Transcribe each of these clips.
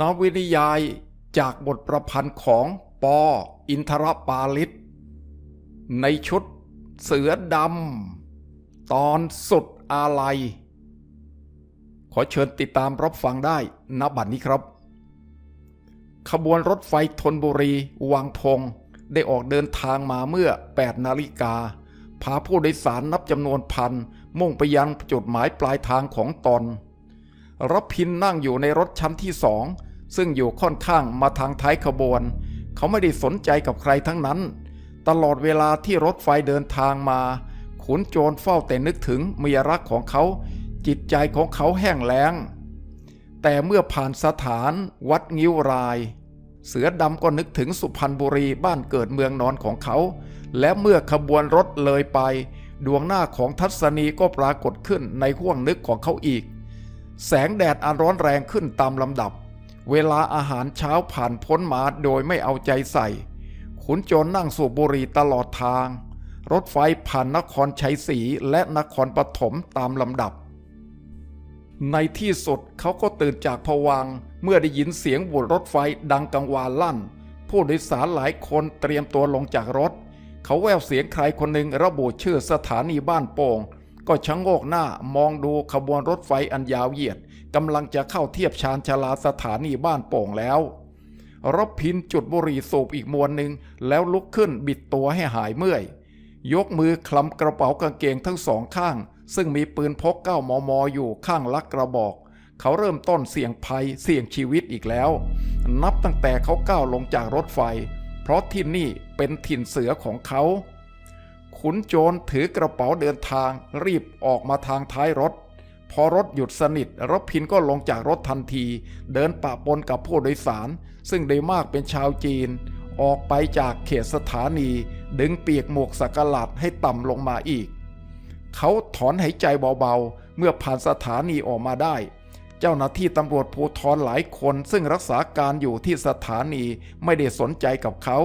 นวนิยายจากบทประพันธ์ของปออินทรปาลิต ในชุดเสือดำ ตอนสุดอาลัย ขอเชิญติดตามรับฟังได้ณบัดนี้ครับ ขบวนรถไฟธนบุรีวังพงได้ออกเดินทางมาเมื่อ 8 นาฬิกา พาผู้โดยสารนับจำนวนพัน มุ่งไปยังจุดหมายปลายทางของตน รพินนั่งอยู่ในรถชั้นที่สองซึ่งอยู่ค่อนข้างมาทางท้ายขบวน เขาไม่ได้สนใจกับใครทั้งนั้น ตลอดเวลาที่รถไฟเดินทางมาขุนโจรเฝ้าแต่นึกถึงเมียรักของเขา จิตใจของเขาแห้งแล้ง แต่เมื่อผ่านสถานวัดงิ้วราย เสือดำก็นึกถึงสุพรรณบุรีบ้านเกิดเมืองนอนของเขา และเมื่อขบวนรถเลยไป ดวงหน้าของทัศนีก็ปรากฏขึ้นในห้วงนึกของเขาอีก แสงแดดอันร้อนแรงขึ้นตามลำดับ เวลาอาหารเช้าผ่านพ้นมาโดยไม่เอาใจใส่ ขุนโจรนั่งสูบบุหรี่ตลอดทาง รถไฟผ่านนครชัยศรีและนครปฐมตามลำดับ ในที่สุดเขาก็ตื่นจากผวังเมื่อได้ยินเสียงบุดรถไฟดังกังวานลั่น ผู้โดยสารหลายคนเตรียมตัวลงจากรถ เขาแววเสียงใครคนหนึ่งระบุชื่อสถานีบ้านโป่ง ก็ชะโงกหน้ามองดูขบวนรถไฟอันยาวเหยียดกำลังจะเข้าเทียบชานชาลาสถานีบ้านโป่งแล้วรบพินจุดบุหรี่สูบอีกมวนหนึ่งแล้วลุกขึ้นบิดตัวให้หายเมื่อย ยกมือคลำกระเป๋ากางเกงทั้งสองข้าง ซึ่งมีปืนพกเก้ามมอยู่ข้างลักกระบอก เขาเริ่มต้นเสี่ยงภัยเสี่ยงชีวิตอีกแล้ว นับตั้งแต่เขาก้าวลงจากรถไฟ เพราะที่นี่เป็นถิ่นเสือของเขา ขุนโจรถือกระเป๋าเดินทางรีบออกมาทางท้ายรถ พอรถหยุดสนิทรพินก็ลงจากรถทันที เดินปะปนกับผู้โดยสาร ซึ่งโดยมากเป็นชาวจีน ออกไปจากเขตสถานี ดึงเปียกหมวกสักหลัดให้ต่ำลงมาอีก เขาถอนหายใจเบาๆ เมื่อผ่านสถานีออกมาได้เจ้าหน้าที่ตำรวจภูธรหลายคนซึ่งรักษาการอยู่ที่สถานีไม่ได้สนใจกับเขา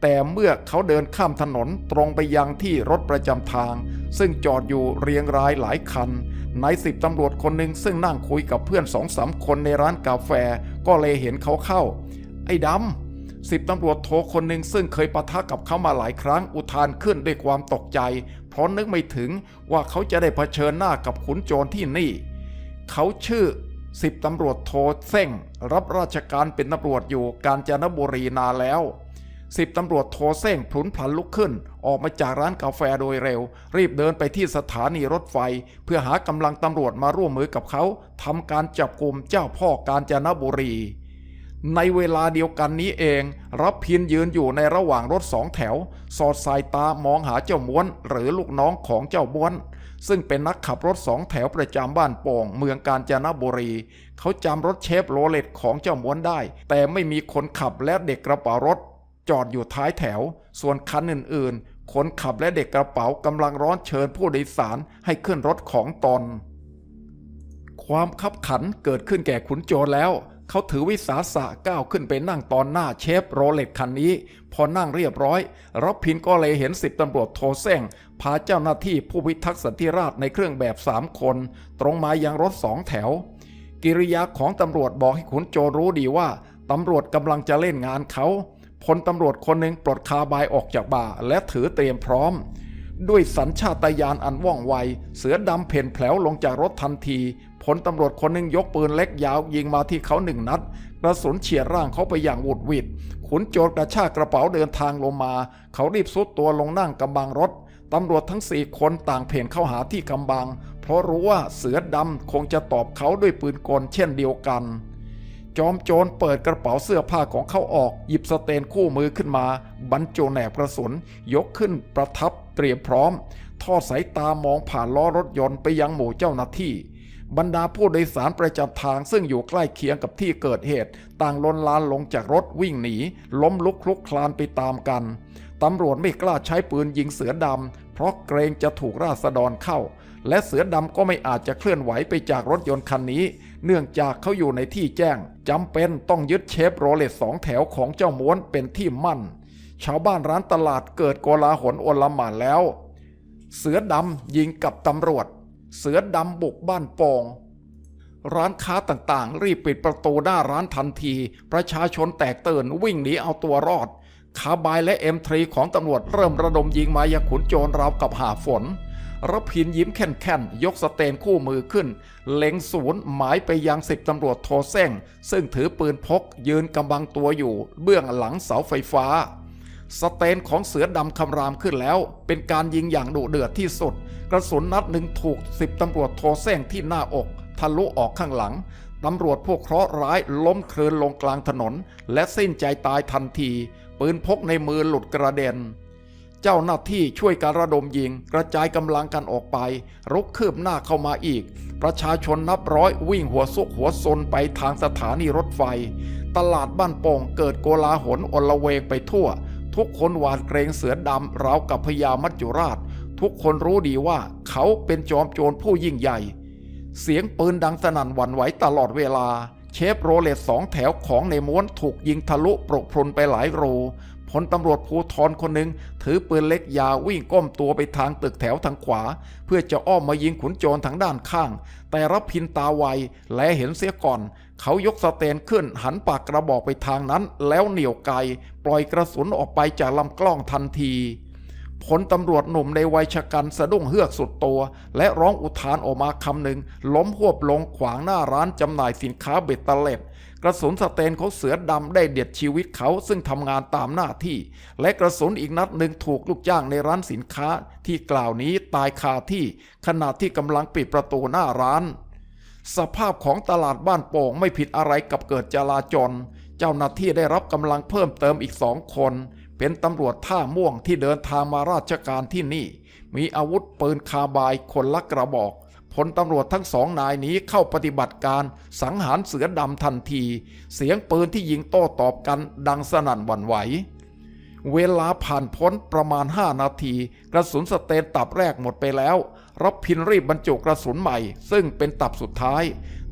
แต่เมื่อเขาเดินข้ามถนนตรงไปยังที่รถประจำทาง ซึ่งจอดอยู่เรียงรายหลายคันนายสิบตำรวจคนหนึ่งซึ่งนั่งคุยกับเพื่อนสองสามคนในร้านกาแฟ ก็เลยเห็นเขาเข้า ไอ้ดำสิบตำรวจโทคนหนึ่งซึ่งเคยปะทะกับเขามาหลายครั้งอุทานขึ้นด้วยความตกใจ เพราะนึกไม่ถึงว่าเขาจะได้เผชิญหน้ากับขุนโจรที่นี่ เขาชื่อสิบตำรวจโทเส้งรับราชการเป็นตำรวจอยู่กาญจนบุรีนานแล้ว สิบตำรวจโทเส้งพลุนพลันลุกขึ้น ออกมาจากร้านกาแฟโดยเร็ว รีบเดินไปที่สถานีรถไฟ เพื่อหากำลังตำรวจมาร่วมมือกับเขาทำการจับกลุ่มเจ้าพ่อกาญจนบุรี ในเวลาเดียวกันนี้เอง รับพินยืนอยู่ในระหว่างรถสองแถว สอดสายตามองหาเจ้าม้วน หรือลูกน้องของเจ้าม้วน ซึ่งเป็นนักขับรถสองแถวประจำบ้านโป่งเมืองกาญจนบุรี เขาจำรถเชฟโรเลตของเจ้าม้วนได้ แต่ไม่มีคนขับและเด็กกระเป๋ารถ จอดอยู่ท้ายแถว ส่วนคันอื่นๆ คนขับและเด็กกระเป๋ากำลังร้อนเชิญผู้โดยสารให้ขึ้นรถของตน ความคับขันเกิดขึ้นแก่ขุนโจรแล้ว เขาถือวิสาสะก้าวขึ้นไปนั่งตอนหน้าเชฟโรเลตคันนี้ พอนั่งเรียบร้อยรับพินก็เลยเห็นสิบตำรวจโทเส้งพาเจ้าหน้าที่ผู้พิทักษ์สันติราษในเครื่องแบบสามคน ตรงมายังรถสองแถว กิริยาของตำรวจบอกให้ขุนโจรรู้ดีว่าตำรวจกำลังจะเล่นงานเขา พลตำรวจคนหนึ่งปลดคาบายออกจากบ่าและถือเตรียมพร้อม ด้วยสัญชาตญาณอันว่องไว เสือดำเพ่นแผลวลงจากรถทันทีผลตำรวจคนหนึ่งยกปืนเล็กยาวยิงมาที่เขาหนึ่งนัดกระสุนเฉียดร่างเขาไปอย่างหวุดหวิดขุนโจรกระชากกระเป๋าเดินทางลงมา เขารีบซุดตัวลงนั่งกำบังรถตำรวจทั้งสี่คนต่างเพ่นเข้าหาที่กำบัง เพราะรู้ว่าเสือดำคงจะตอบเขาด้วยปืนกลเช่นเดียวกัน จอมโจรเปิดกระเป๋าเสื้อผ้าของเขาออก หยิบสเตนคู่มือขึ้นมา บรรจุแหนบกระสุน ยกขึ้นประทับเตรียมพร้อม ทอดสายตามองผ่านล้อรถยนต์ไปยังหมู่เจ้าหน้าที่ บรรดาผู้โดยสารประจำทางซึ่งอยู่ใกล้เคียงกับที่เกิดเหตุ ต่างลนลานลงจากรถวิ่งหนี ล้มลุกคลุกคลานไปตามกันตำรวจไม่กล้าใช้ปืนยิงเสือดำ ราะเกรงจะถูกราษฎรเข้า และเสือดำก็ไม่อาจจะเคลื่อนไหวไปจากรถยนต์คันนี้ เนื่องจากเขาอยู่ในที่แจ้งจำเป็นต้องยึดเชฟโรเลตสองแถวของเจ้าม้วนเป็นที่มั่น ชาวบ้านร้านตลาดเกิดโกลาหลโอลหม่านแล้ว เสือดำยิงกับตำรวจ เสือดำบุกบ้านป่งร้านค้าต่างๆ รีบปิดประตูหน้าร้านทันที ประชาชนแตกตื่นวิ่งหนีเอาตัวรอด คาบายและเอ็มทรีของตำรวจเริ่มระดมยิงมายังขุนโจรราวกับหาฝนรพินยิ้มแค่นๆยกสเตนคู่มือขึ้น เล็งศูนย์หมายไปยังสิบตำรวจโทเส้งซึ่งถือปืนพกยืนกำบังตัวอยู่ เบื้องหลังเสาไฟฟ้า สเตนของเสือดำคำรามขึ้นแล้ว เป็นการยิงอย่างดุเดือดที่สุด กระสุนนัดหนึ่งถูกสิบตำรวจโทเส้งที่หน้าอก ทะลุออกข้างหลังตำรวจพวกเคราะห์ร้ายล้มคลืนลงกลางถนน และสิ้นใจตายทันที ปืนพกในมือหลุดกระเด็น เจ้าหน้าที่ช่วยการระดมยิง กระจายกำลังกันออกไป รุกคืบหน้าเข้ามาอีก ประชาชนนับร้อยวิ่งหัวซุกหัวซนไปทางสถานีรถไฟ ตลาดบ้านโป่งเกิดโกลาหลอลเวงไปทั่ว ทุกคนหวาดเกรงเสือดำราวกับพญามัจจุราช ทุกคนรู้ดีว่าเขาเป็นจอมโจรผู้ยิ่งใหญ่ เสียงปืนดังสนั่นหวั่นไหวตลอดเวลา เชฟโรเลตสองแถวของในม้วนถูกยิงทะลุปรกพรุนไปหลายรูพลตำรวจภูทรคนหนึ่งถือปืนเล็กยาววิ่งก้มตัวไปทางตึกแถวทางขวา เพื่อจะอ้อมมายิงขุนโจรทางด้านข้าง แต่รับพินตาไวและเห็นเสียก่อน เขายกสเตนขึ้นหันปากกระบอกไปทางนั้น แล้วเหนี่ยวไก ปล่อยกระสุนออกไปจากลำกล้องทันที ผลตำรวจหนุ่มในวัยชะกันสะดุ้งเฮือกสุดตัว และร้องอุทานออกมาคำหนึ่ง ล้มหวบลงขวางหน้าร้านจำหน่ายสินค้าเบ็ดเตล็ดกระสุนสเตนของเสือดำได้เด็ดชีวิตเขาซึ่งทำงานตามหน้าที่ และกระสุนอีกนัดหนึ่งถูกลูกจ้างในร้านสินค้า ที่กล่าวนี้ตายคาที่ขณะที่กำลังปิดประตูหน้าร้าน สภาพของตลาดบ้านโป่งไม่ผิดอะไรกับเกิดจลาจลเจ้าหน้าที่ได้รับกำลังเพิ่มเติมอีกสองคน เป็นตำรวจท่าม่วงที่เดินทางมาราชการที่นี่ มีอาวุธปืนคาบายคนละกระบอกพลตำรวจทั้งสองนายนี้เข้าปฏิบัติการสังหารเสือดำทันที เสียงปืนที่ยิงโต้ตอบกันดังสนั่นหวั่นไหว เวลาผ่านพ้นประมาณ 5 นาที กระสุนสเตนตับแรกหมดไปแล้วรับพินรีบบรรจุกระสุนใหม่ ซึ่งเป็นตับสุดท้าย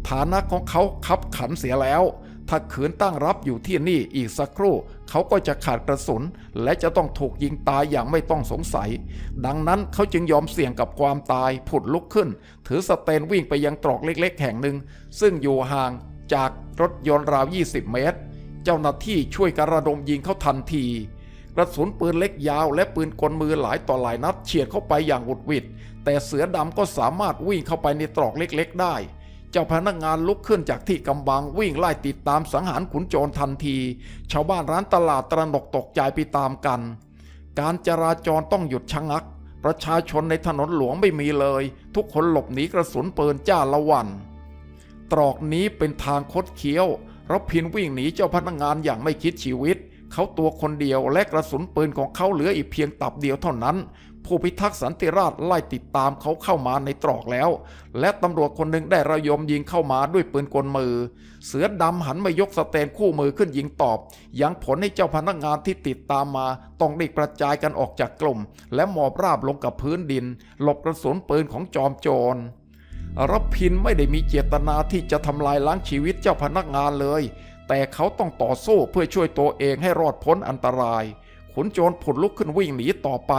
ฐานะของเขาคับขันเสียแล้ว ถ้าขืนตั้งรับอยู่ที่นี่อีกสักครู่ เขาก็จะขาดกระสุน และจะต้องถูกยิงตายอย่างไม่ต้องสงสัย ดังนั้นเขาจึงยอมเสี่ยงกับความตายผุดลุกขึ้น ถือสเตนวิ่งไปยังตรอกเล็กๆ แห่งหนึ่ง ซึ่งอยู่ห่างจากรถยนต์ราว 20 เมตร เจ้าหน้าที่ช่วยกรระดมยิงเขาทันทีกระสุนปืนเล็กยาวและปืนกลมือหลายต่อหลายนัดเฉียดเข้าไปอย่างหวุดหวิดแต่เสือดำก็สามารถวิ่งเข้าไปในตรอกเล็ก ๆ ได้ เจ้าพนักงานลุกขึ้นจากที่กำบังวิ่งไล่ติดตามสังหารขุนโจรทันที ชาวบ้านร้านตลาดตระหนกตกใจไปตามกัน การจราจรต้องหยุดชะงัก ประชาชนในถนนหลวงไม่มีเลย ทุกคนหลบหนีกระสุนปืนจ้าละวันตรอกนี้เป็นทางคดเคี้ยวรับพินวิ่งหนีเจ้าพนักงานอย่างไม่คิดชีวิต เขาตัวคนเดียวและกระสุนปืนของเขาเหลืออีกเพียงตับเดียวเท่านั้น ผู้พิทักษ์สันติราษฎร์ไล่ติดตามเขาเข้ามาในตรอกแล้ว และตำรวจคนหนึ่งได้ระยมยิงเข้ามาด้วยปืนกลมือ เสือดำหันมายกสเตนคู่มือขึ้นยิงตอบ ยังผลให้เจ้าพนักงานที่ติดตามมา ต้องได้กระจายกันออกจากกลุ่ม และหมอบราบลงกับพื้นดิน หลบกระสุนปืนของจอมโจรรับพินไม่ได้มีเจตนาที่จะทำลายล้างชีวิตเจ้าพนักงานเลย แต่เขาต้องต่อสู้เพื่อช่วยตัวเองให้รอดพ้นอันตราย ขุนโจรผุดลุกขึ้นวิ่งหนีต่อไป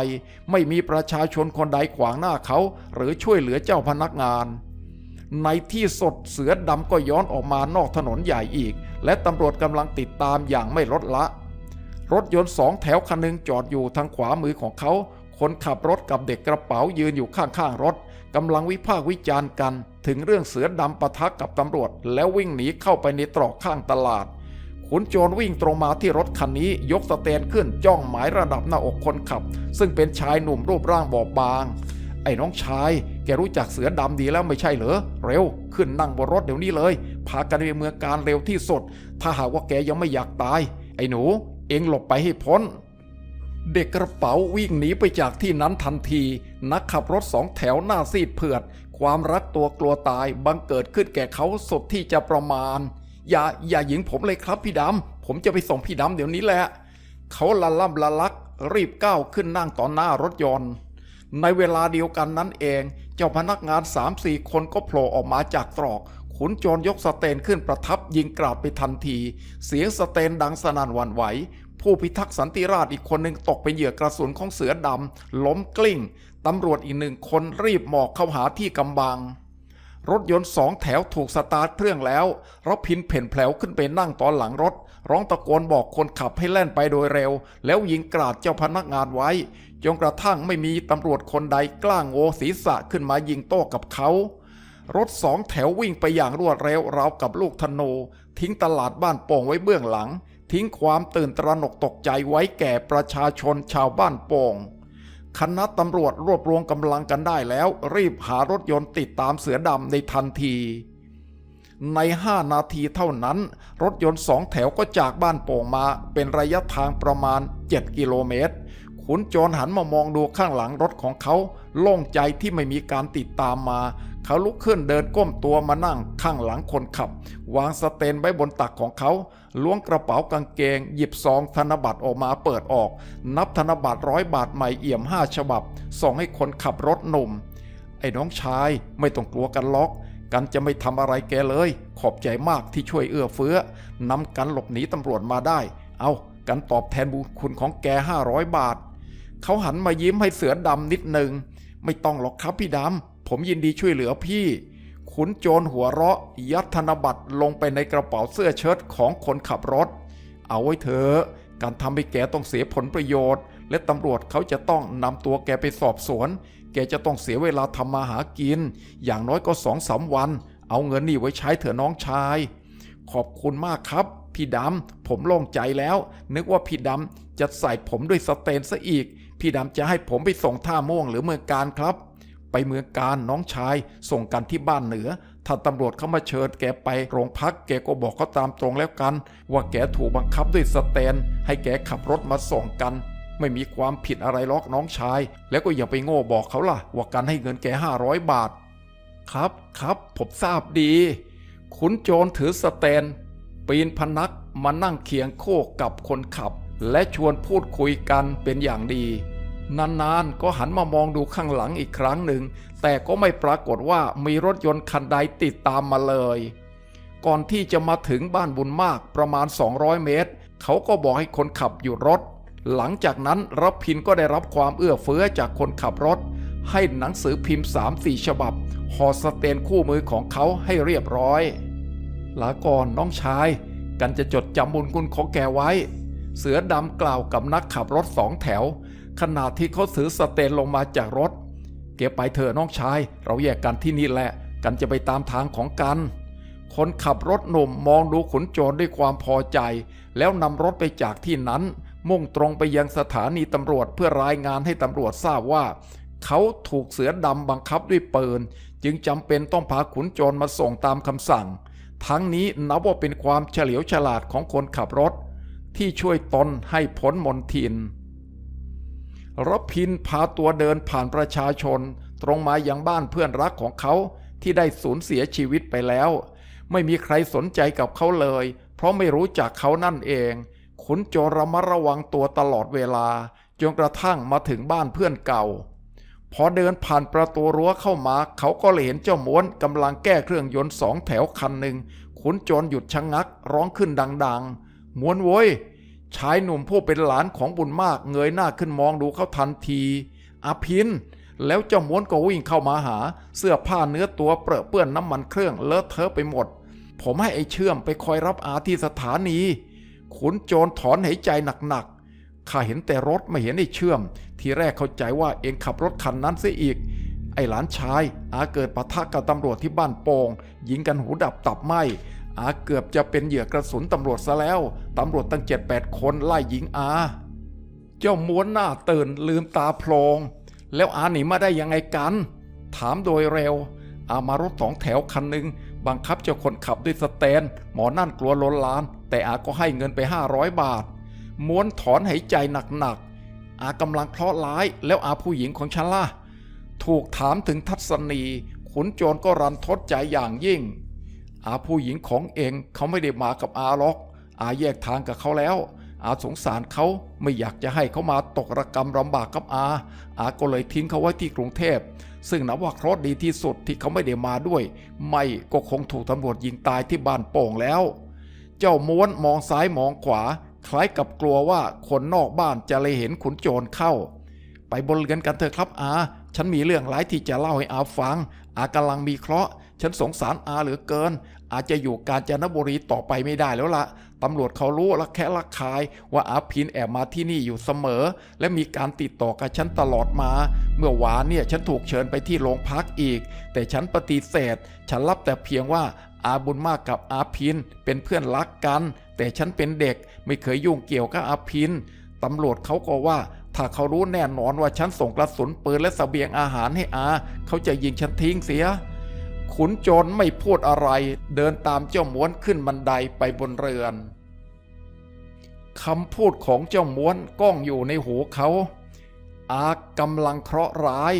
ไม่มีประชาชนคนใดขวางหน้าเขา หรือช่วยเหลือเจ้าพนักงาน ในที่สดเสือดำก็ย้อนออกมานอกถนนใหญ่อีก และตำรวจกำลังติดตามอย่างไม่ลดละ รถยนต์สองแถวคันหนึ่งจอดอยู่ทางขวามือของเขา คนขับรถกับเด็กกระเป๋ายืนอยู่ข้างๆรถกำลังวิพากษ์วิจารณ์กัน ถึงเรื่องเสือดำปะทะกับตำรวจ แล้ววิ่งหนีเข้าไปในตรอกข้างตลาด ขุนโจรวิ่งตรงมาที่รถคันนี้ยกสเตนขึ้นจ้องหมายระดับหน้าอกคนขับ ซึ่งเป็นชายหนุ่มรูปร่างบอบบาง ไอ้น้องชายแกรู้จักเสือดำดีแล้วไม่ใช่เหรอ เร็ว ขึ้นนั่งบนรถเดี๋ยวนี้เลย พากันไปเมืองการเร็วที่สุด ถ้าหากว่าแกยังไม่อยากตาย ไอ้หนู เองหลบไปให้พ้นเด็กกระเป๋าวิ่งหนีไปจากที่นั้นทันที นักขับรถสองแถวหน้าซีดเผือด ความรักตัวกลัวตายบังเกิดขึ้นแก่เขาสุดที่จะประมาณ อย่าอย่าหยิงผมเลยครับพี่ดำ ผมจะไปส่งพี่ดำเดี๋ยวนี้แหละ เขาละล่ำละลัก รีบก้าวขึ้นนั่งต่อหน้ารถยนต์ ในเวลาเดียวกันนั้นเอง เจ้าพนักงานสามสี่คนก็โผล่ออกมาจากตรอก ขุนโจรยกสเตนขึ้นประทับยิงกราดไปทันที เสียงสเตนดังสนั่นหวั่นไหวผู้พิทักษ์สันติราษฎร์อีกคนหนึ่งตกเป็นเหยื่อกระสุนของเสือดำล้มกลิ้ง ตำรวจอีกหนึ่งคนรีบหมอกเข้าหาที่กำบัง รถยนต์สองแถวถูกสตาร์ทเครื่องแล้วรพินเพ่นแผลวขึ้นไปนั่งตอนหลังรถ ร้องตะโกนบอกคนขับให้แล่นไปโดยเร็ว แล้วยิงกราดเจ้าพนักงานไว้จนกระทั่งไม่มีตำรวจคนใดกล้าโงศีรษะขึ้นมายิงโต้กับเขารถสองแถววิ่งไปอย่างรวดเร็วราวกับลูกธนู ทิ้งตลาดบ้านโป่งไว้เบื้องหลัง ทิ้งความตื่นตระหนกตกใจไว้แก่ประชาชนชาวบ้านโป่ง คณะตำรวจรวบรวมกำลังกันได้แล้ว รีบหารถยนต์ติดตามเสือดำในทันที ใน 5 นาทีเท่านั้น รถยนต์สองแถวก็จากบ้านโป่งมาเป็นระยะทางประมาณ 7 กิโลเมตร ขุนโจรหันมามองดูข้างหลังรถของเขา โล่งใจที่ไม่มีการติดตามมา เขาลุกขึ้นเดินก้มตัวมานั่งข้างหลังคนขับ วางสเตนไว้บนตักของเขา ล้วงกระเป๋ากางเกง หยิบซองธนบัตรออกมาเปิดออก นับธนบัตรร้อยบาทใหม่เอี่ยมห้าฉบับ ส่งให้คนขับรถหนุ่ม ไอ้น้องชายไม่ต้องกลัวกันล็อก กันจะไม่ทำอะไรแกเลย ขอบใจมากที่ช่วยเอื้อเฟื้อนำกันหลบหนีตำรวจมาได้ เอากันตอบแทนบุญคุณของแกห้าร้อยบาท เขาหันมายิ้มให้เสือดำนิดหนึ่งไม่ต้องหรอกครับพี่ดำ ผมยินดีช่วยเหลือพี่ ขุนโจรหัวเราะ ยัดธนบัตรลงไปในกระเป๋าเสื้อเชิ้ตของคนขับรถ เอาไว้เถอะการทำให้แกต้องเสียผลประโยชน์ และตำรวจเขาจะต้องนำตัวแกไปสอบสวน แกจะต้องเสียเวลาทำมาหากิน อย่างน้อยก็สองสามวัน เอาเงินนี่ไว้ใช้เถอะน้องชาย ขอบคุณมากครับ พี่ดำผมโล่งใจแล้ว นึกว่าพี่ดำจะใส่ผมด้วยสเตนซะอีก พี่ดำจะให้ผมไปส่งท่าม่วงหรือเมืองการครับ ไปเมืองการน้องชายส่งกันที่บ้านเหนือ ถ้าตำรวจเข้ามาเชิญแกไปโรงพักแกก็บอกเขาตามตรงแล้วกัน ว่าแกถูกบังคับด้วยสเตน ให้แกขับรถมาส่งกัน ไม่มีความผิดอะไรหรอกน้องชาย แล้วก็อย่าไปโง่บอกเขาล่ะ ว่ากันให้เงินแกห้าร้อยบาท ครับครับผมทราบดี ขุนโจรถือสเตน ปีนพนักมานั่งเคียงโคกกับคนขับ และชวนพูดคุยกันเป็นอย่างดี นานๆ ก็หันมามองดูข้างหลังอีกครั้งหนึ่ง แต่ก็ไม่ปรากฏว่ามีรถยนต์คันใดติดตามมาเลย ก่อนที่จะมาถึงบ้านบุญมากประมาณ 200 เมตร เขาก็บอกให้คนขับหยุดรถ หลังจากนั้นรับพินก็ได้รับความเอื้อเฟื้อจากคนขับรถ ให้หนังสือพิมพ์3-4ฉบับห่อสเตนคู่มือของเขาให้เรียบร้อยลาก่อนน้องชาย กันจะจดจำบุญคุณของแกไว้ เสือดำกล่าวกับนักขับรถสองแถว ขณะที่เขาถือสเตนลงมาจากรถ เก็บไปเถอะน้องชาย เราแยกกันที่นี่แหละ กันจะไปตามทางของกัน คนขับรถหนุ่มมองดูขุนโจรด้วยความพอใจ แล้วนำรถไปจากที่นั้น มุ่งตรงไปยังสถานีตำรวจเพื่อรายงานให้ตำรวจทราบว่า เขาถูกเสือดำบังคับด้วยปืน จึงจำเป็นต้องพาขุนโจรมาส่งตามคำสั่ง ทั้งนี้นับว่าเป็นความเฉลียวฉลาดของคนขับรถ ที่ช่วยตนให้พ้นมนทิน รพินพาตัวเดินผ่านประชาชน ตรงมาอยังบ้านเพื่อนรักของเขาที่ได้สูญเสียชีวิตไปแล้ว ไม่มีใครสนใจกับเขาเลย เพราะไม่รู้จักเขานั่นเอง ขุนโจรระมัดระวังตัวตลอดเวลาจนกระทั่งมาถึงบ้านเพื่อนเก่า พอเดินผ่านประตูรั้วเข้ามา เขาก็เลยเห็นเจ้าม้วนกำลังแก้เครื่องยนต์สองแถวคันหนึ่งขุนโจรหยุดชะงงักร้องขึ้นดัง ๆ ม้วนโว้ย ชายหนุ่มผู้เป็นหลานของบุญมากเงยหน้าขึ้นมองดูเขาทันทีอาพิน แล้วเจ้าม้วนก็วิ่งเข้ามาหา เสื้อผ้าเนื้อตัวเปรอะเปื้อนน้ำมันเครื่องเลอะเทอะไปหมด ผมให้ไอ้เชื่อมไปคอยรับอาที่สถานี ขุนโจรถอนหายใจหนักๆข้าเห็นแต่รถไม่เห็นไอ้เชื่อม ทีแรกเข้าใจว่าเองขับรถคันนั้นเสียอีก ไอ้หลานชายอาเกิดปะทะกับตำรวจที่บ้านโป่งยิงกันหูดับตับไหม อาเกือบจะเป็นเหยื่อกระสุนตำรวจซะแล้ว ตำรวจตั้งเจ็ดแปดคนไล่ยิงอา เจ้าม้วนหน้าตื่นลืมตาโพลง แล้วอาหนีมาได้ยังไงกัน ถามโดยเร็ว อามารถสองแถวคันหนึ่งบังคับเจ้าคนขับด้วยสเตน หมอนั่นกลัวล้นลาน แต่อาก็ให้เงินไป 500 บาท ม้วนถอนหายใจหนักๆ อากำลังเคราะห์ร้าย แล้วอาผู้หญิงของฉันล่ะ ถูกถามถึงทัศนี ขุนโจรก็รันทดใจอย่างยิ่ง อาผู้หญิงของเองเขาไม่ได้มากับอาหรอก อาแยกทางกับเขาแล้ว อาสงสารเขาไม่อยากจะให้เขามาตกระกรรมลำบากกับอา อาก็เลยทิ้งเขาไว้ที่กรุงเทพ ซึ่งนับว่าเคราะห์ดีที่สุดที่เขาไม่ได้มาด้วย ไม่ก็คงถูกตำรวจยิงตายที่บ้านโป่งแล้ว เจ้าม้วนมองซ้ายมองขวา คล้ายกับกลัวว่าคนนอกบ้านจะเลยเห็นขุนโจรเข้า ไปบนเรือนกันเถอะครับอา ฉันมีเรื่องหลายที่จะเล่าให้อาฟัง อากำลังมีเคราะห์ ฉันสงสารอาเหลือเกิน อาจจะอยู่กาญจนบุรีต่อไปไม่ได้แล้วละตำรวจเขารู้ละแค่ละคายว่าอาพินแอบมาที่นี่อยู่เสมอ และมีการติดต่อกับฉันตลอดมา เมื่อวานเนี่ยฉันถูกเชิญไปที่โรงพักอีก แต่ฉันปฏิเสธ ฉันรับแต่เพียงว่าอาบุญมากกับอาพินเป็นเพื่อนรักกัน แต่ฉันเป็นเด็กไม่เคยยุ่งเกี่ยวกับอาพินตำรวจเขาก็ว่าถ้าเขารู้แน่นอนว่าฉันส่งกระสุนปืนและเสบียงอาหารให้อา เขาจะยิงฉันทิ้งเสีย ขุนโจรไม่พูดอะไร เดินตามเจ้าม้วนขึ้นบันไดไปบนเรือนคำพูดของเจ้าม้วนก้องอยู่ในหูเขา อากำลังเคราะห์ร้าย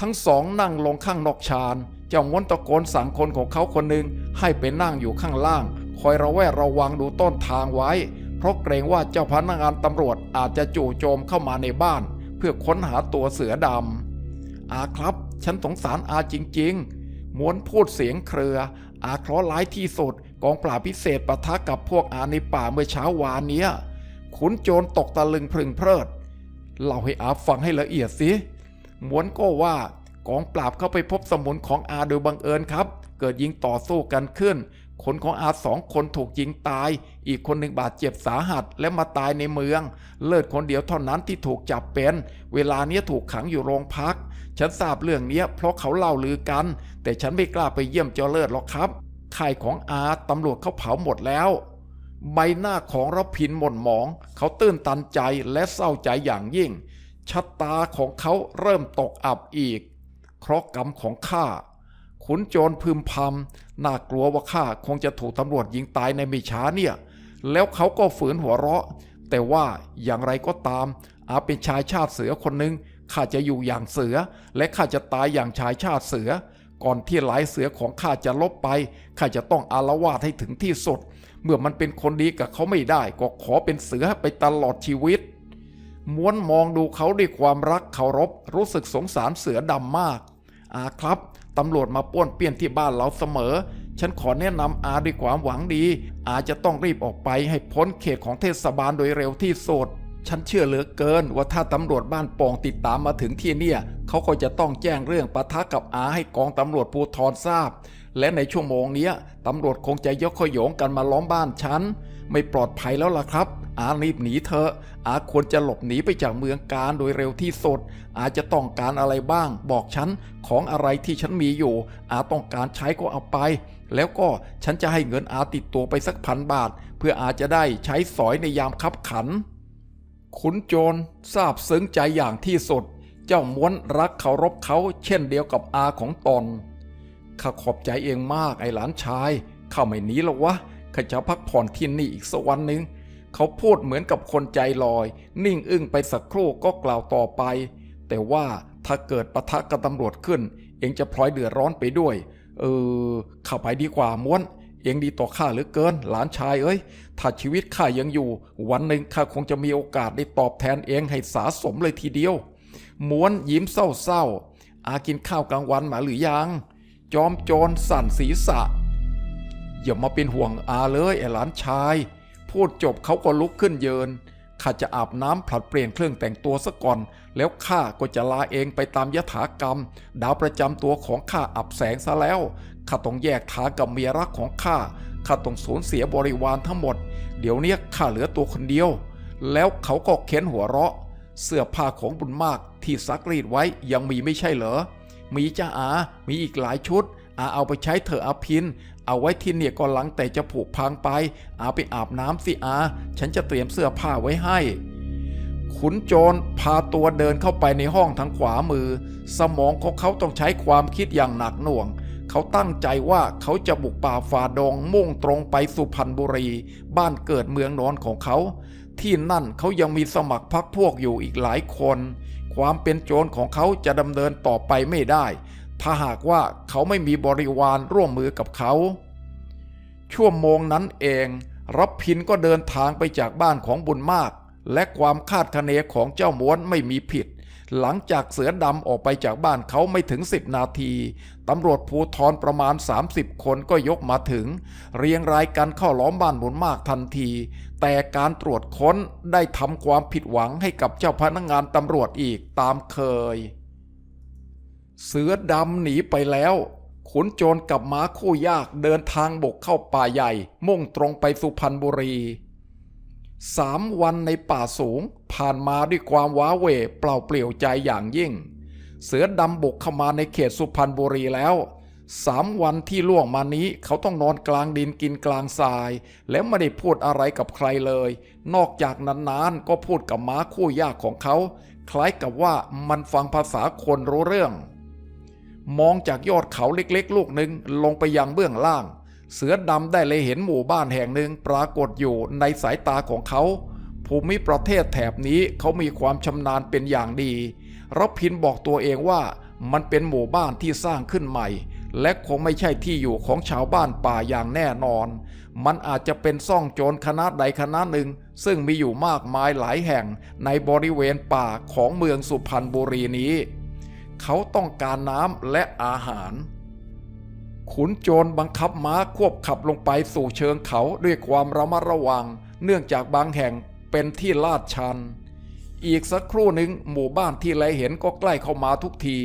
ทั้งสองนั่งลงข้างนอกชานเจ้าม้วนตะโกนสั่งคนของเขาคนหนึ่งให้ไปนั่งอยู่ข้างล่าง คอยระแวดระวังดูต้นทางไว้ เพราะเกรงว่าเจ้าพนักงานตำรวจอาจจะจู่โจมเข้ามาในบ้าน เพื่อค้นหาตัวเสือดำอาครับ ฉันสงสารอาจริงๆ ม้วนพูดเสียงเครือ อาเคราะห์ร้ายที่สุด กองปราบพิเศษปะทะกับพวกอาในป่าเมื่อเช้าวานเนี้ยขุนโจรตกตะลึงพึงเพริดเล่าให้อาฟังให้ละเอียดสิม้วนก็ว่ากองปราบเข้าไปพบสมุนของอาโดยบังเอิญครับ เกิดยิงต่อสู้กันขึ้น คนของอาสองคนถูกยิงตาย อีกคนหนึ่งบาดเจ็บสาหัสและมาตายในเมือง เลิศคนเดียวเท่านั้นที่ถูกจับเป็น เวลานี้ถูกขังอยู่โรงพัก ฉันทราบเรื่องนี้เพราะเขาเล่าลือกัน แต่ฉันไม่กล้าไปเยี่ยมจ้าเลิศหรอกครับค่ายของอาตำรวจเขาเผาหมดแล้ว ใบหน้าของรพินหม่นหมอง เขาตื้นตันใจและเศร้าใจอย่างยิ่งชะตาของเขาเริ่มตกอับอีก เคราะกรรมของข้าขุนโจรพึมพำน่ากลัวว่าข้าคงจะถูกตำรวจยิงตายในไม่ช้าเนี่ย แล้วเขาก็ฝืนหัวเราะ แต่ว่าอย่างไรก็ตาม อาเป็นชายชาติเสือคนหนึ่ง ข้าจะอยู่อย่างเสือ และข้าจะตายอย่างชายชาติเสือ ก่อนที่หลายเสือของข้าจะลบไปข้าจะต้องอารวาสให้ถึงที่สุด เมื่อมันเป็นคนดีกับเขาไม่ได้ ก็ขอเป็นเสือไปตลอดชีวิต ม้วนมองดูเขาด้วยความรักเคารพรู้สึกสงสารเสือดำมาก อาครับตำรวจมาป้วนเปี้ยนที่บ้านเราเสมอ ฉันขอแนะนำอาด้วยความหวังดี อาจะต้องรีบออกไปให้พ้นเขตของเทศบาลโดยเร็วที่สุด ฉันเชื่อเหลือเกินว่าถ้าตำรวจบ้านป่งติดตามมาถึงที่เนี่ยเขาก็จะต้องแจ้งเรื่องปะทะกับอาให้กองตำรวจภูธรทราบ และในชั่วโมงนี้ตำรวจคงจะยกขยงกันมาล้อมบ้านฉัน ไม่ปลอดภัยแล้วล่ะครับ อารีบหนีเถอะ อาควรจะหลบหนีไปจากเมืองการโดยเร็วที่สุด อาจะต้องการอะไรบ้าง บอกฉันของอะไรที่ฉันมีอยู่ อาต้องการใช้ก็เอาไป แล้วก็ฉันจะให้เงินอาติดตัวไปสักพันบาท เพื่ออาจะได้ใช้สอยในยามคับขัน ขุนโจรทราบซึ้งใจอย่างที่สุด เจ้าม้วนรักเคารพเขาเช่นเดียวกับอาของตน ข้าขอบใจเองมากไอ้หลานชาย ข้าไม่หนีหรอกวะ ข้าจะพักผ่อนที่นี่อีกสักวันหนึ่ง เขาพูดเหมือนกับคนใจลอย นิ่งอึ้งไปสักครู่ก็กล่าวต่อไป แต่ว่าถ้าเกิดปะทะกับตำรวจขึ้น เองจะพลอยเดือดร้อนไปด้วย เออ ข้าไปดีกว่าม้วน เองดีต่อข้าเหลือเกิน หลานชายเอ้ย ถ้าชีวิตข้ายังอยู่ วันหนึ่งข้าคงจะมีโอกาสได้ตอบแทนเองให้สาสมเลยทีเดียว ม้วนยิ้มเศร้าๆ อากินข้าวกลางวันมาหรือยัง จอมโจรสั่นศีรษะ อย่ามาเป็นห่วงอาเลยไอ้หลานชาย พูดจบเขาก็ลุกขึ้นเยิน ข้าจะอาบน้ำผลัดเปลี่ยนเครื่องแต่งตัวซะก่อน แล้วข้าก็จะลาเองไปตามยถากรรม ดาวประจำตัวของข้าอับแสงซะแล้ว ข้าต้องแยกทางกับเมียรักของข้าข้าต้องสูญเสียบริวารทั้งหมด ดี๋ยวนี้ข้าเหลือตัวคนเดียว แล้วเขาก็เค้นหัวเราะ เสื้อผ้าของบุญมากที่ซักรีดไว้ยังมีไม่ใช่เหรอ มีจ้าอา มีอีกหลายชุด อาเอาไปใช้เถอะอาพิน เอาไว้ที่เนี่ยก็หลังแต่จะผุพังไป อาไปอาบน้ำสิอา ฉันจะเตรียมเสื้อผ้าไว้ให้ ขุนโจรพาตัวเดินเข้าไปในห้องทางขวามือ สมองของเขาต้องใช้ความคิดอย่างหนักหน่วง เขาตั้งใจว่าเขาจะบุกป่าฝ่าดงมุ่งตรงไปสุพรรณบุรี บ้านเกิดเมืองนอนของเขา ที่นั่นเขายังมีสมัครพรรคพวกอยู่อีกหลายคน ความเป็นโจรของเขาจะดำเนินต่อไปไม่ได้ ถ้าหากว่าเขาไม่มีบริวารร่วมมือกับเขา ชั่วโมงนั้นเองรับพินก็เดินทางไปจากบ้านของบุญมาก และความคาดคะเนของเจ้าม้วนไม่มีผิด หลังจากเสือดำออกไปจากบ้านเขาไม่ถึง 10 นาทีตำรวจภูธรประมาณ 30 คนก็ยกมาถึง เรียงรายกันเข้าล้อมบ้านบุญมากทันที แต่การตรวจค้นได้ทำความผิดหวังให้กับเจ้าพนักงานตำรวจอีกตามเคย เสือดำหนีไปแล้วขุนโจรกับม้าคู่ยากเดินทางบกเข้าป่าใหญ่ มุ่งตรงไปสุพรรณบุรีสามวันในป่าสูง ผ่านมาด้วยความว้าเหวเปล่าเปลี่ยวใจอย่างยิ่ง เสือดำบุกเข้ามาในเขตสุพรรณบุรีแล้วสามวันที่ล่วงมานี้เขาต้องนอนกลางดินกินกลางทราย แล้วไม่ได้พูดอะไรกับใครเลย นอกจากนานๆก็พูดกับม้าคู่ยากของเขา คล้ายกับว่ามันฟังภาษาคนรู้เรื่อง มองจากยอดเขาเล็กๆ ลูกหนึ่งลงไปยังเบื้องล่าง เสือดำได้เลยเห็นหมู่บ้านแห่งหนึ่งปรากฏอยู่ในสายตาของเขา ภูมิประเทศแถบนี้เขามีความชำนาญเป็นอย่างดีรับพินบอกตัวเองว่ามันเป็นหมู่บ้านที่สร้างขึ้นใหม่ และคงไม่ใช่ที่อยู่ของชาวบ้านป่าอย่างแน่นอน มันอาจจะเป็นซ่องโจรคณะใดคณะหนึ่ง ซึ่งมีอยู่มากมายหลายแห่งในบริเวณป่าของเมืองสุพรรณบุรีนี้ เขาต้องการน้ำและอาหาร ขุนโจรบังคับม้าควบขับลงไปสู่เชิงเขาด้วยความระมัดระวัง เนื่องจากบางแห่ง เป็นที่ลาดชัน อีกสักครู่หนึ่งหมู่บ้านที่ไรเห็นก็ใกล้เข้ามาทุกที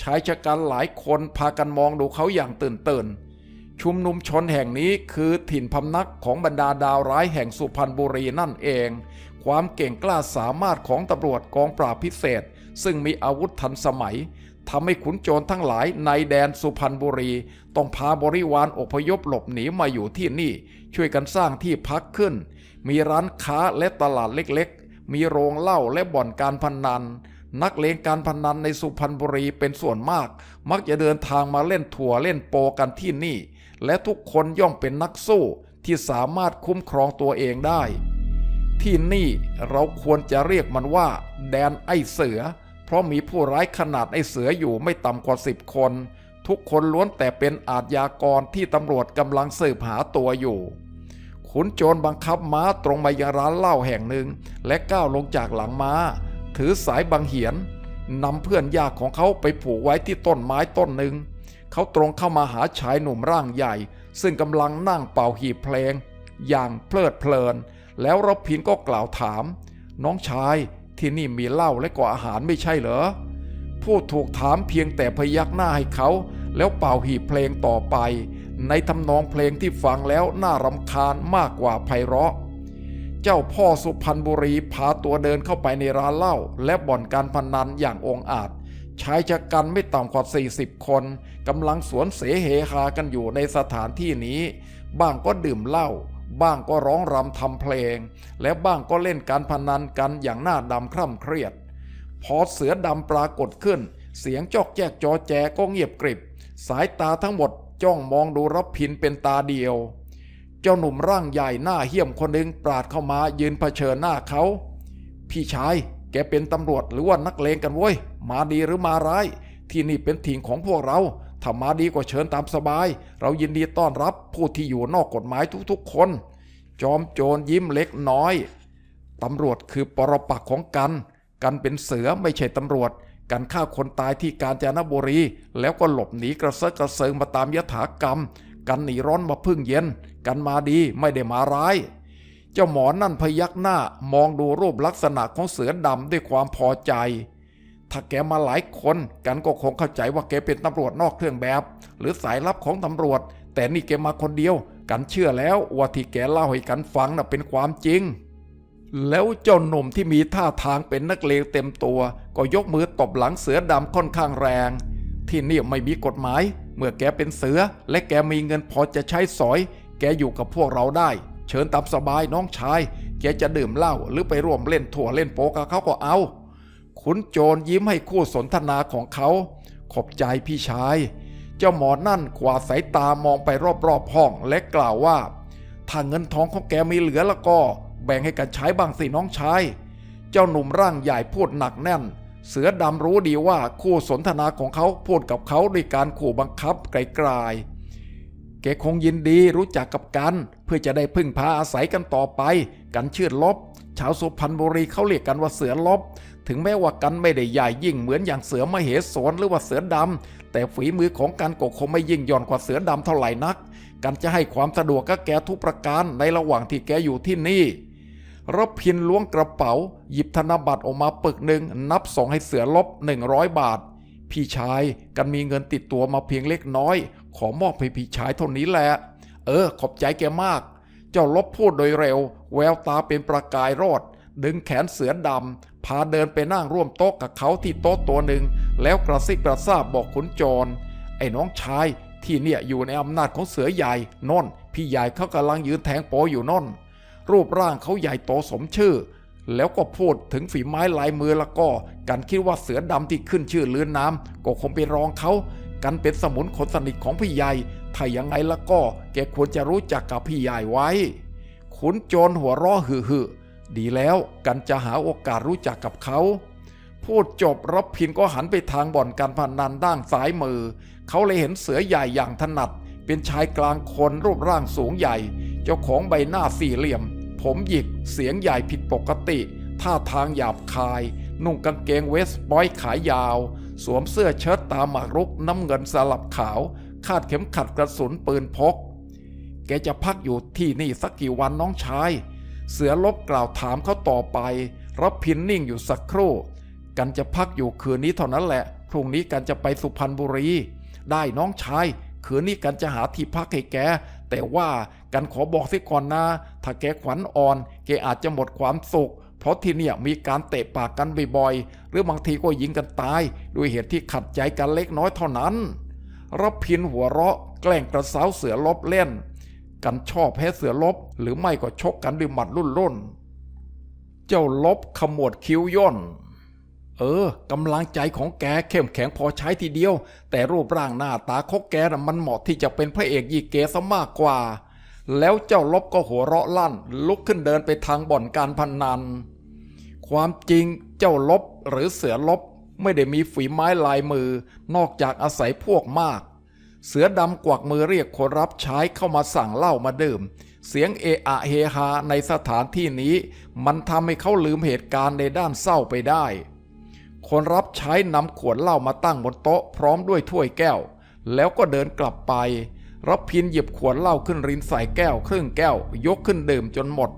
ชายชะกันหลายคนพากันมองดูเขาอย่างตื่นเต้นชุมนุมชนแห่งนี้คือถิ่นพำนักของบรรดาดาวร้ายแห่งสุพรรณบุรีนั่นเอง ความเก่งกล้าสามารถของตำรวจกองปราบพิเศษ ซึ่งมีอาวุธทันสมัยทำให้ขุนโจรทั้งหลายในแดนสุพรรณบุรี ต้องพาบริวารอพยพหลบหนีมาอยู่ที่นี่ ช่วยกันสร้างที่พักขึ้น มีร้านค้าและตลาดเล็กๆ มีโรงเหล้าและบ่อนการพนนัน นักเลงการพนนันในสุพรรณบุรีเป็นส่วนมาก มักจะเดินทางมาเล่นถั่วเล่นโปกันที่นี่ และทุกคนย่อมเป็นนักสู้ที่สามารถคุ้มครองตัวเองได้ ที่นี่เราควรจะเรียกมันว่า แดนไอเสือ เพราะมีผู้ร้ายขนาดไอเสืออยู่ไม่ต่ำกว่าสิบคน ทุกคนล้วนแต่เป็นอาชญากรที่ตำรวจกำลังสืบหาตัวอยู่ ขุนโจรบังคับม้าตรงมายังร้านเหล้าแห่งหนึ่ง และก้าวลงจากหลังม้า ถือสายบังเหียนนำเพื่อนยากของเขาไปผูกไว้ที่ต้นไม้ต้นหนึ่ง เขาตรงเข้ามาหาชายหนุ่มร่างใหญ่ ซึ่งกำลังนั่งเป่าหีบเพลง อย่างเพลิดเพลิน แล้วรพินก็กล่าวถาม น้องชายที่นี่มีเหล้าและก็อาหารไม่ใช่เหรอผู้ถูกถามเพียงแต่พยักหน้าให้เขา แล้วเป่าหีบเพลงต่อไป ในทำนองเพลงที่ฟังแล้วน่ารำคาญมากกว่าไพเราะ เจ้าพ่อสุพรรณบุรีพาตัวเดินเข้าไปในร้านเหล้าและบ่อนการพนันอย่างองอาจชายชะกันไม่ต่ำกว่า 40 คนกำลังสวนเสเฮฮากันอยู่ในสถานที่นี้ บ้างก็ดื่มเหล้าบ้างก็ร้องรำทำเพลง และบ้างก็เล่นการพนันกันอย่างหน้าดำคร่ำเครียด พอเสือดำปรากฏขึ้น เสียงจอกแจกจอแจก็เงียบกริบ สายตาทั้งหมด จ้องมองดูรับพินเป็นตาเดียว เจ้าหนุ่มร่างใหญ่หน้าเหี้ยมคนหนึ่งปราดเข้ามายืนเผชิญหน้าเขา พี่ชายแกเป็นตำรวจหรือว่านักเลงกันเว้ย มาดีหรือมาร้าย ที่นี่เป็นถิ่นของพวกเรา ถ้ามาดีก็เชิญตามสบาย เรายินดีต้อนรับผู้ที่อยู่นอกกฎหมายทุกๆคน จอมโจรยิ้มเล็กน้อย ตำรวจคือปรปักของกัน กันเป็นเสือไม่ใช่ตำรวจ กันฆ่าคนตายที่กาญจนบุรี แล้วก็หลบหนีกระเซาะกระเซิงมาตามยถากรรม กันหนีร้อนมาพึ่งเย็น กันมาดีไม่ได้มาร้าย เจ้าหมอนั่นพยักหน้ามองดูรูปลักษณะของเสือดำด้วยความพอใจ ถ้าแกมาหลายคนกันก็คงเข้าใจว่าแกเป็นตำรวจนอกเครื่องแบบ หรือสายลับของตำรวจ แต่นี่แกมาคนเดียว กันเชื่อแล้วว่าที่แกเล่าให้กันฟังน่ะเป็นความจริง แล้วเจ้าหนุ่มที่มีท่าทางเป็นนักเลงเต็มตัว ก็ยกมือตบหลังเสือดำค่อนข้างแรง ที่นี่ไม่มีกฎหมาย เมื่อแกเป็นเสือ และแกมีเงินพอจะใช้สอย แกอยู่กับพวกเราได้ เชิญตามสบายน้องชาย แกจะดื่มเหล้าหรือไปร่วมเล่นถั่วเล่นโป๊กกับเขาก็เอา ขุนโจรยิ้มให้คู่สนทนาของเขา ขอบใจพี่ชาย เจ้าหมอนั่นขวาสายตามองไปรอบๆห้องและกล่าวว่าถ้าเงินทองของแกมีเหลือแล้วก็ แบ่งให้กันใช้บ้างสิน้องชาย เจ้าหนุ่มร่างใหญ่พูดหนักแน่น เสือดำรู้ดีว่าคู่สนทนาของเขาพูดกับเขาด้วยการขู่บังคับไกลๆแกคงยินดีรู้จักกับกัน เพื่อจะได้พึ่งพาอาศัยกันต่อไป กันเชื่อลบ ชาวสุพรรณบุรีเขาเรียกกันว่าเสือลบ ถึงแม้ว่ากันไม่ได้ใหญ่ยิ่งเหมือนอย่างเสือมเหสวนหรือว่าเสือดำแต่ฝีมือของกันก็คงไม่ยิ่งย่อนกว่าเสือดำเท่าไหร่นักกันจะให้ความสะดวกกับแกทุกประการในระหว่างที่แกอยู่ที่นี่ รพินล้วงกระเป๋า หยิบธนบัตรออกมาปึกหนึ่งนับส่งให้เสือลบ 100 บาท พี่ชายกันมีเงินติดตัวมาเพียงเล็กน้อย ขอมอบให้พี่ชายเท่านี้แหละ เออ ขอบใจแกมาก เจ้าลบพูดโดยเร็ว แววตาเป็นประกายโรดดึงแขนเสือดำพาเดินไปนั่งร่วมโต๊ะกับเขาที่โต๊ะตัวหนึ่ง แล้วกระซิบกระซาบบอกขุนจร ไอ้น้องชายที่เนี่ยอยู่ในอำนาจของเสือใหญ่นนพี่ใหญ่เขากำลังยืนแทงโปอยู่นน รูปร่างเขาใหญ่โตสมชื่อ แล้วก็พูดถึงฝีไม้ลายมือแล้วก็ กันคิดว่าเสือดำที่ขึ้นชื่อเลือนน้ำก็คงไปรองเขา กันเป็นสมุนคนสนิทของพี่ใหญ่ถ้ายังไงแล้วก็ แกควรจะรู้จักกับพี่ใหญ่ไว้ ขุนโจรหัวร้อหือหือดีแล้วกันจะหาโอกาสรู้จักกับเขาพูดจบรับพินก็หันไปทางบ่อนการพนันด้านซ้ายมือ เขาเลยเห็นเสือใหญ่อย่างถนัด เป็นชายกลางคนรูปร่างสูงใหญ่ เจ้าของใบหน้าสี่เหลี่ยม ผมหยิกเสียงใหญ่ผิดปกติ ท่าทางหยาบคาย นุ่งกางเกงเวสต์บอยขายาว สวมเสื้อเชิ้ตตามหมากรุกน้ำเงินสลับขาว คาดเข็มขัดกระสุนปืนพก แกจะพักอยู่ที่นี่สักกี่วันน้องชาย เสือลบกล่าวถามเขาต่อไป รับพินนิ่งอยู่สักครู่ กันจะพักอยู่คืนนี้เท่านั้นแหละ พรุ่งนี้กันจะไปสุพรรณบุรี ได้น้องชายคืนนี้กันจะหาที่พักให้แก แต่ว่า กันขอบอกสิก่อนนะ ถ้าแกขวัญอ่อน แกอาจจะหมดความสุข เพราะที่เนี่ยมีการเตะปากกันบ่อยๆ หรือบางทีก็ยิงกันตาย ด้วยเหตุที่ขัดใจกันเล็กน้อยเท่านั้นรับพินหัวเราะ แกล้งกระสาวเสือลบเล่น กันชอบแพ้เสือลบ หรือไม่ก็ชกกันด้วยหมัดรุ่นรุ่นๆเจ้าลบขมวดคิ้วย่น เออกำลังใจของแกเข้มแข็งพอใช้ทีเดียว แต่รูปร่างหน้าตาของแกน่ะมันเหมาะที่จะเป็นพระเอกยีเกซะมากกว่า แล้วเจ้าลบก็หัวเราะลั่น ลุกขึ้นเดินไปทางบ่อนการพนัน ความจริงเจ้าลบหรือเสือลบไม่ได้มีฝีไม้ลายมือ นอกจากอาศัยพวกมาก เสือดำกวักมือเรียกคนรับใช้เข้ามาสั่งเหล้ามาดื่ม เสียงเอะอะเฮฮาในสถานที่นี้ มันทำให้เขาลืมเหตุการณ์ในด้านเศร้าไปได้ คนรับใช้นำขวดเหล้ามาตั้งบนโต๊ะพร้อมด้วยถ้วยแก้ว แล้วก็เดินกลับไป รับพินหยิบขวดเหล้าขึ้นรินใส่แก้วครึ่งแก้ว ยกขึ้นดื่มจนหมด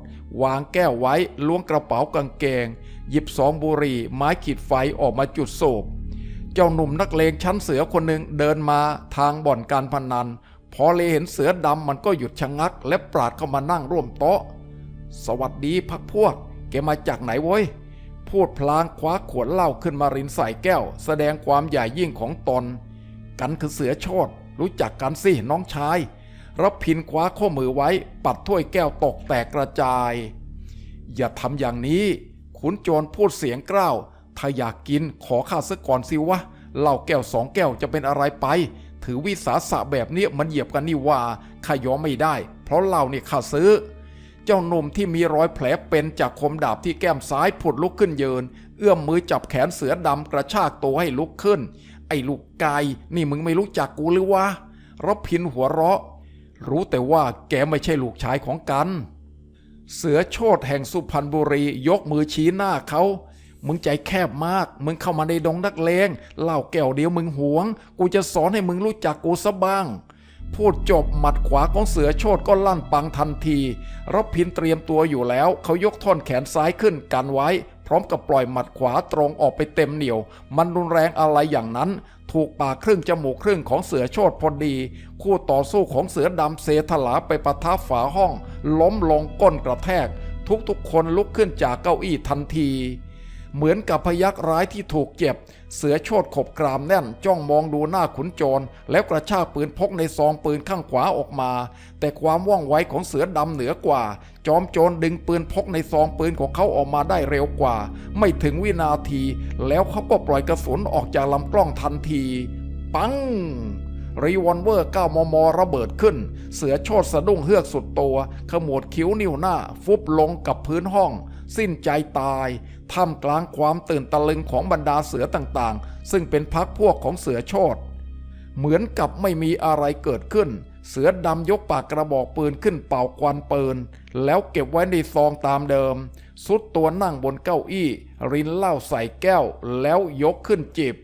วางแก้วไว้ล้วงกระเป๋ากางเกง หยิบสองบุหรี่ไม้ขีดไฟออกมาจุดสูบเจ้าหนุ่มนักเลงชั้นเสือคนหนึ่งเดินมาทางบ่อนการพนัน พอเลเห็นเสือดำมันก็หยุดชะงัก และปราดเข้ามานั่งร่วมโต๊ะ สวัสดีพักพวก แกมาจากไหนโว้ยพูดพลางคว้าขวดเหล้าขึ้นมารินใส่แก้ว แสดงความใหญ่ยิ่งของตน กันคือเสือโชด รู้จักกันสิน้องชายรับพินคว้าข้อมือไว้ ปัดถ้วยแก้วตกแตกกระจาย อย่าทำอย่างนี้ ขุนโจรพูดเสียงกล้าว ถ้าอยากกินขอข้าซะก่อนสิวะเหล้าแก้วสองแก้วจะเป็นอะไรไป ถือวิสาสะแบบนี้มันเหยียบกันนี่ว่าข้ายอมไม่ได้ เพราะเหล้าเนี่ยข้าซื้อ เจ้าหนุ่มที่มีรอยแผลเป็นจากคมดาบที่แก้มซ้ายผุดลุกขึ้นยืน เอื้อมมือจับแขนเสือดำกระชากตัวให้ลุกขึ้น ไอ้ลูกไก่นี่มึงไม่รู้จักกูหรือวะรบพินหัวเราะ รู้แต่ว่าแกไม่ใช่ลูกชายของกัน เสือโชดแห่งสุพรรณบุรียกมือชี้หน้าเขามึงใจแคบมาก มึงเข้ามาในดงนักเลงเหล้าแก้วเดียวมึงหวง กูจะสอนให้มึงรู้จักกูซะบ้าง พูดจบหมัดขวาของเสือโชดก็ลั่นปังทันทีรบพินเตรียมตัวอยู่แล้ว เขายกท่อนแขนซ้ายขึ้นกันไว้ พร้อมกับปล่อยหมัดขวาตรงออกไปเต็มเหนียว มันรุนแรงอะไรอย่างนั้น ถูกปากครึ่งจมูกครึ่งของเสือโชดพอดี คู่ต่อสู้ของเสือดำเสถลาไปประทับฝาห้อง ล้มลงก้นกระแทก ทุกๆคนลุกขึ้นจากเก้าอี้ทันที เหมือนกับพยักร้ายที่ถูกเจ็บ เสือโชดขบกรามแน่นจ้องมองดูหน้าขุนโจร แล้วกระชากปืนพกในซองปืนข้างขวาออกมา แต่ความว่องไวของเสือดำเหนือกว่า จอมโจรดึงปืนพกในซองปืนของเขาออกมาได้เร็วกว่า ไม่ถึงวินาที แล้วเขาก็ปล่อยกระสุนออกจากลำกล้องทันที ปังรีวอลเวอร์ 9 มม ระเบิดขึ้น เสือโชดสะดุ้งเฮือกสุดตัว ขมวดคิ้วนิ้วหน้า ฟุบลงกับพื้นห้อง สิ้นใจตายท่ามกลางความตื่นตะลึงของบรรดาเสือต่างๆ ซึ่งเป็นพักพวกของเสือโชดเหมือนกับไม่มีอะไรเกิดขึ้น เสือดำยกปากกระบอกปืนขึ้นเป่าควันปืน แล้วเก็บไว้ในซองตามเดิม สุดตัวนั่งบนเก้าอี้ รินเหล้าใส่แก้วแล้วยกขึ้นจิบ